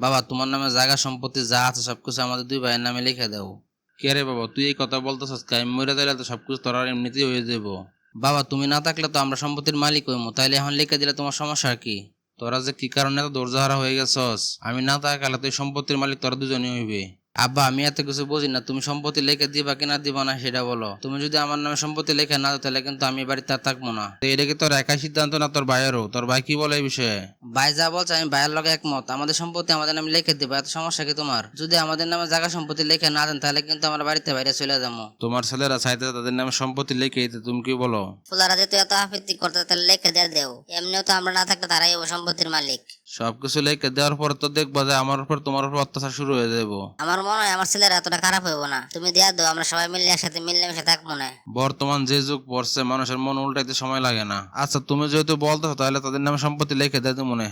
বাবা তোমার নামে জায়গা সম্পত্তি যা আছে সবকিছু আমাদের দুই ভাইয়ের নামে লিখে দাও। কে রে বাবা তুই এই কথা বলতেছিস কে? মরে দিলে তো সবকিছু তোর আর এমনিতেই হয়ে যাব। বাবা তুমি না থাকলে তো আমরা সম্পত্তির মালিক হইমু তাইলে এখন লিখে দিলে তোমার সমস্যা কি? তোরা যে কি কারণে তো দরজাহারা হয়ে গেছস? আমি না থাকালে তুই সম্পত্তির মালিক তোরা দুজনই হইবে। আব্বা আমি এত কিছু বুঝি না তুমি সম্পত্তি লিখে দিবা কি না দিবা না সেটা বলো। তুমি যদি আমার নামে সম্পত্তি লিখে না দাও তাহলে কিন্তু আমি বাড়িতে আর থাকব না। তো এটা কি তোর একাই সিদ্ধান্ত না তোর ভাইয়েরও? তোর ভাই কি বলে এই বিষয়ে? ভাই যা বলছে আমি ভাইয়ের লগে একমত। আমাদের সম্পত্তি আমাদের নামে লিখে দিবা এত সমস্যা কি তোমার? যদি আমাদের নামে জায়গা সম্পত্তি লিখে না দেন তাহলে কিন্তু আমরা বাড়িতে বাইরে চলে যাব। তোমার ছেলেরা চাইতে তাদের নামে সম্পত্তি লিখে দিতে তুমি কি বলো? ফুলারা যেহেতু এত আফিত্তি করতে তাহলে লেখে দিয়ে দেও। এমনিও তো আমরা না থাকলে তারাই ও সম্পত্তির মালিক। সবকিছু লেখে দেওয়ার পর তো দেখব যে আমার উপর তোমার উপর অত্যাচার শুরু হয়ে যাব আমার মনে হয় আমার ছেলেরা এতটা খারাপ হইব না। তুমি দিয়া দাও আমরা সবাই মিলে একসাথে মিলেমিশে থাকব না। বর্তমান যে যুগ পড়ছে মানুষের মন উল্টাইতে সময় লাগে না। আচ্ছা তুমি যেহেতু বলতেছো তাহলে তাদের নামে সম্পত্তি লিখে দেয় তো মনে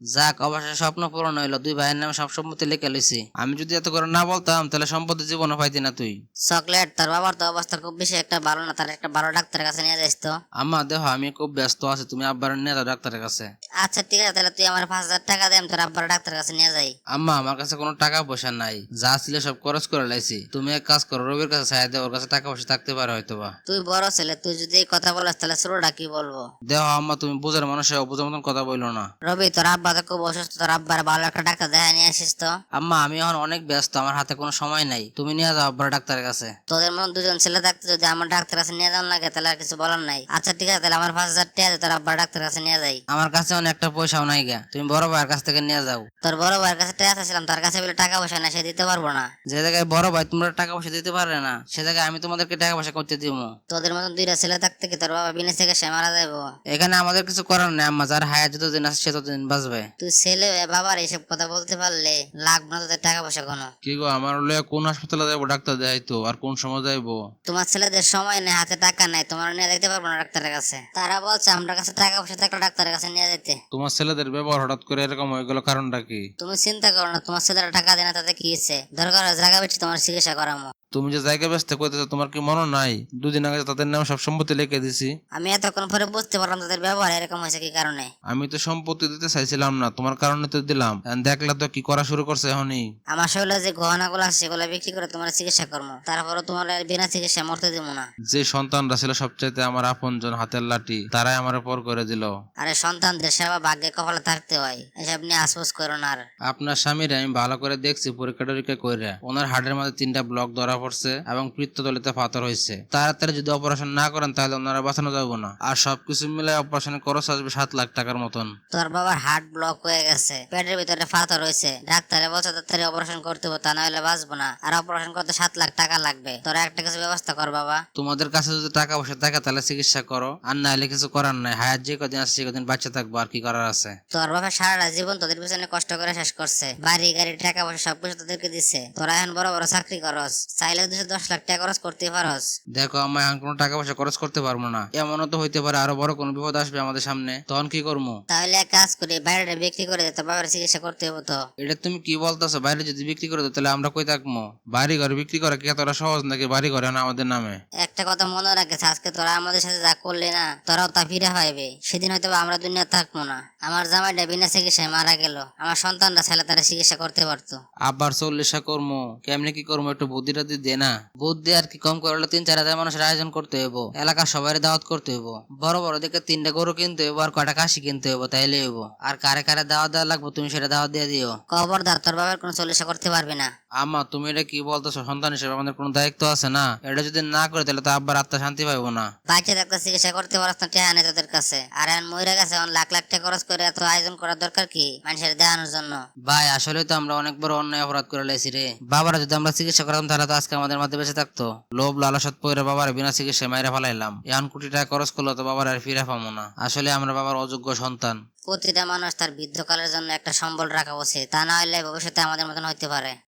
যাক অবশ্যই স্বপ্ন পূরণ হইল। দুই ভাইয়ের নামে সব সম্পত্তি লিখে লইছি। আমি যদি এত করে না বলতাম তাহলে সম্পত্তি জীবনে পাইতি না তুই। চকলেট তোর বাবার তো অবস্থা খুব বেশি একটা ভালো না তার একটা ভালো ডাক্তারের কাছে নিয়ে যাইস তো। আম্মা দেখো আমি খুব ব্যস্ত আছি তুমি আব্বার নিয়ে যাও ডাক্তারের কাছে। আচ্ছা ঠিক আছে তাহলে তুই আমার পাঁচ হাজার টাকা দেন তোর আব্বার ডাক্তারের কাছে নিয়ে যাই। আম্মা আমার কাছে কোনো টাকা পয়সা নাই। যা ছিল সব খরচ করে লাইছি। তুমি এক কাজ করো রবির কাছে চাই দে ওর কাছে টাকা পয়সা থাকতে পারে হয়তো বা তুই বড় ছেলে তুই যদি এই কথা বলিস তাহলে ছোটটা কি বলব? দেখো আম্মা তুমি বুঝার মানুষের অবুঝার মতন কথা বলল না। রবি তোর আব্বা তো খুব অসুস্থ তোর আব্বার ভালো একটা ডাক্তার দেখা নিয়ে আসিস তো। আম্মা আমি এখন অনেক ব্যস্ত আমার হাতে কোনো সময় নাই। তুমি নিয়ে যাও আব্বার ডাক্তারের কাছে। তোদের মতন দুজন ছেলে থাকতে যদি আমার ডাক্তার কাছে নিয়ে যাওয়ার লাগে তাহলে আর কিছু বলার নাই। আচ্ছা ঠিক আছে তাহলে আমার পাঁচ হাজার টাকা দে, তোর আব্বার ডাক্তার কাছে নিয়ে যাই। আমার কাছে অনেক একটা পয়সাও নাই গা। তুমি বড় ভাইয়ের কাছ থেকে নিয়ে যাও। তোর বড় ভাইয়ের কাছে টাকা চাইছিলাম তার কাছে বলে টাকা পয়সা না সে দিতে পারব না। যে জায়গায় বড় ভাই তোমরা টাকা পয়সা দিতে পারবে না। সে জায়গায় আমি তোমাদেরকে টাকা পয়সা করতে দিব। তোদের মতন দুইটা ছেলে থাকতে কি তোর বাবা বিনে থেকে সে মারা যাব? এখানে আমাদের কিছু করার নেই আম্মা। যার হায়াত যতদিন আছে সে ততদিন বাঁচবে। তুই ছেলে বাবার এইসব কথা বলতে পারলে লাগবে না তোদের টাকা পয়সা কোনো। কি গো আমার লয়ে কোন হাসপাতালে যাব ডাক্তার দেখাইতো আর কোন সময় যাইবো? তোমার ছেলেদের সময় নেই হাতে টাকা নাই তোমার নিয়ে যেতে পারব না ডাক্তারের কাছে। তারা বলছে আমার কাছে টাকা পয়সা থাকলে ডাক্তারের কাছে নিয়ে যেতে। তোমার ছেলেদের ব্যবহার হঠাৎ করে এরকম হয়ে গেল কারণটা কি? তুমি চিন্তা করো না তোমার ছেলেরা টাকা দেয় না তাতে কি হচ্ছে দরকার হয় জায়গা বেশি তোমার চিকিৎসা করামো। তুমি যে জায়গা ব্যস্ত করতেছো তোমার কি মনে নাই? দুদিন আগে তাদের নামে সব সম্পত্তি লিখে দিছি। আমি এতক্ষণ পরে বুঝতে পারলাম তাদের ব্যবহার এরকম হয়েছে কি কারণে। আমি তো সম্পত্তি দিতে চাইছিলাম না তোমার কারণে তো দিলাম। এখন দেখলা তো কি করা শুরু করছে এখনই। আমার শরীরে যে গহনাগুলো আছে সেগুলো বিক্রি করে তোমার চিকিৎসা করব। তারপরে তোমার বিনা চিকিৎসা মরতে দিব না। যে সন্তানরা ছিল সবচাইতে আমার আপনজন হাতের লাঠি তারাই আমার পর করে দিল। আরে সন্তানদের সেবা ভাগ্যে কপালে থাকতে হয় এসব নিয়ে আশপাশ করো না আর। আপনার স্বামীর আমি ভালো করে দেখছি পরীক্ষা টরীক্ষা করে ওনার হার্টের মধ্যে তিনটা ব্লক ধরা পড়ছে এবং পিত্ততলিতে পাথর হয়েছে। তাড়াতাড়ি যদি অপারেশন না করেন তাহলে ওনারা বাঁচানো যাবে না। আর সবকিছু মিলে অপারেশনের খরচ আসবে সাত লাখ টাকার মতন। তোর বাবার হার্ট ব্লক হয়ে গেছে। পেটের ভিতরে পাথর হয়েছে। ডাক্তারে বলছে তাড়াতাড়ি অপারেশন করতে হবে তা না হলে বাঁচবো না। আর অপারেশন করতে সাত লাখ টাকা লাগবে। তোরা একটা কিছু ব্যবস্থা কর বাবা। তোমাদের কাছে যদি টাকা পয়সা থাকে তাহলে চিকিৎসা করো। আর না হলে কিছু করার নাই। হায়ার যে কদিন আছে সে কদিন বাচ্চা থাকব। আর কি করার আছে? তোর বাবা সারাটা জীবন তোদের পিছনে কষ্ট করে শেষ করছে। বাড়ি গাড়ি টাকা পয়সা সবকিছু তোদেরকে দিচ্ছে তোরা এখন বড় বড় চাকরি করস। চাইলে দুশো দশ লাখ টাকা খরচ করতে পারস। দেখো আমি এখন কোনো টাকা পয়সা খরচ করতে পারব না। এমনও তো হইতে পারে আরও বড় কোনো বিপদ আসবে আমাদের সামনে। তখন কি করব? তাহলে এক কাজ করি বাইরেটা বিক্রি করে দে, তোর চিকিৎসা করতে হব তো। এটা তুমি কি বলতেছো? বাইরে যদি বিক্রি করে দাও তাহলে আমরা কই থাকব? বাড়ি ঘর বিক্রি করা কি এতটা সহজ নাকি বাড়ি ঘরে না আমাদের নামে? একটা কথা মনে রাখিস আজকে তোরা আমাদের সাথে যা করলি না তোরাও তা ফিরে পাইবে। সেদিন হয়তো আমরা দুনিয়া থাকব না। আমার জামাইটা বিনা চিকিৎসায় মারা গেল। আমার সন্তানরা ছেলে তারা চিকিৎসা করতে পারতো। আবার চল্লিশা করব। কেমনে কি করব? একটু বুদ্ধি টুদ্ধি দে না বুদ্ধি আর কি কম করলে তিন চার হাজার মানুষের আয়োজন করতে হইব এলাকার সবাই দাওয়াত করতে হইব। বড় বড় দিকে তিনটা গরু কিনতে হইব আর কয়টা কাশি কিনতে হইব তাইলে হইব। আর কারে কারে দাওয়াত দেওয়া লাগবে তুমি সেটা দাওয়াত দিয়ে দিও। খবরদার তোর বাবার কোনো চিকিৎসা করতে পারবি না। আমা তুমি এটা কি বলতেছো? সন্তান হিসেবে আমাদের কোনো দায়িত্ব আছে না? এটা যদি না করে তাহলে তো আব্বার আত্মা শান্তি পাইবো না। বাচ্চা একটা চিকিৎসা করতে পারস না টেহা নেই তোদের কাছে। আর এখন মহিলা গেছে এখন লাখ লাখ টাকা খরচ করে এত আয়োজন করার দরকার কি? মানুষের দেখানোর জন্য। ভাই আসলে তো আমরা অনেক বড় অন্যায় অপরাধ করে লাইছি রে। বাবারা যদি আমরা চিকিৎসা করতাম তাহলে তো আজকে আমাদের মধ্যে বেঁচে থাকতো। লোভ লালসত পরে বাবার বিনা চিকিৎসায় মাইরা ফেলাইলাম। এখন কোটি টাকা খরচ করল তো বাবার আর ফিরে পাবো না। আসলে আমরা বাবার অযোগ্য সন্তান। প্রতিটা মানুষ তার বৃদ্ধকালের জন্য একটা সম্বল রাখা উচিত। তা না হলে ভবিষ্যতে আমাদের মতন হইতে পারে।